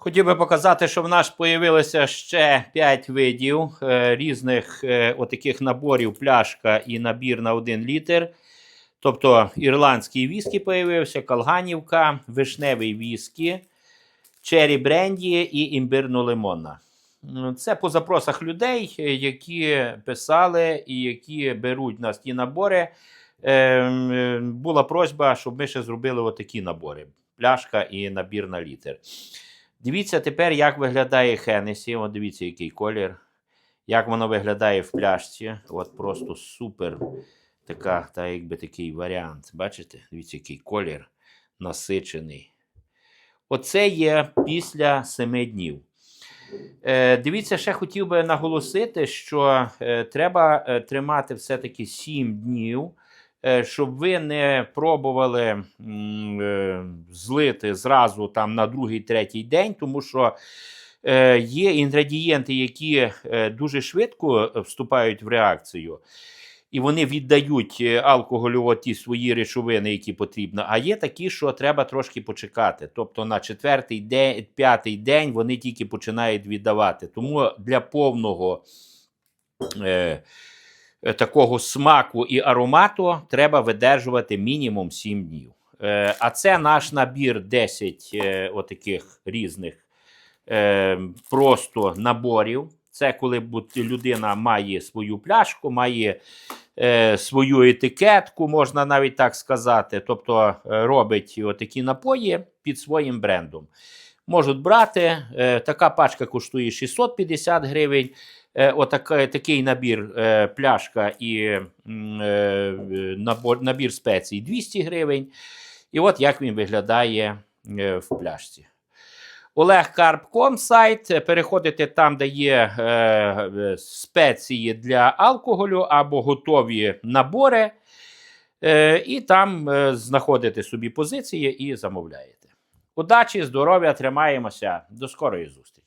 Хотів би показати, що в нас появилося ще 5 видів е, різних е, отаких наборів пляшка і набір на 1 літр. Тобто ірландський віскі появився, калганівка, вишневий віскі, чері бренді і імбирно-лимонна. Це по запросах людей, е, які писали і які беруть на ті набори. Е, е, Була просьба, щоб ми ще зробили отакі набори: пляшка і набір на літр. Дивіться тепер, як виглядає Хенесі. От дивіться, який колір. Як воно виглядає в пляшці. От просто супер. Така, та якби такий варіант. Бачите? Дивіться, який колір насичений. Оце є після 7 днів. Е, дивіться, ще хотів би наголосити, що е, треба е, тримати все-таки 7 днів, щоб ви не пробували е, злити зразу там на другий, третій день, тому що е, є інгредієнти, які е, дуже швидко е, вступають в реакцію. І вони віддають е, алкоголю ті свої речовини, які потрібно. А є такі, що треба трошки почекати. Тобто на четвертий день, п'ятий день вони тільки починають віддавати. Тому для повного е, е, такого смаку і аромату треба видержувати мінімум 7 днів. Е, а це наш набір 10 е, отаких різних е, просто наборів. Це коли людина має свою пляшку, має е, свою етикетку, можна навіть так сказати. Тобто е, робить отакі напої під своїм брендом. Можуть брати. Е, така пачка коштує 650 гривень. Е, отака, такий набір е, пляшка і е, набор, набір спецій 200 гривень. І от як він виглядає е, в пляшці. Олегкарп.ком сайт. Переходите там, де є е, е, спеції для алкоголю або готові набори. Е, і там е, знаходите собі позиції і замовляєте. Удачі, здоров'я, тримаємося. До скорої зустрічі!